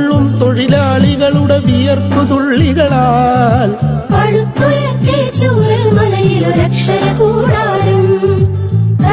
കൊള്ളും തൊഴിലാളികളുടെ വിയർപ്പു തുള്ളികളാൽ. കൂടാ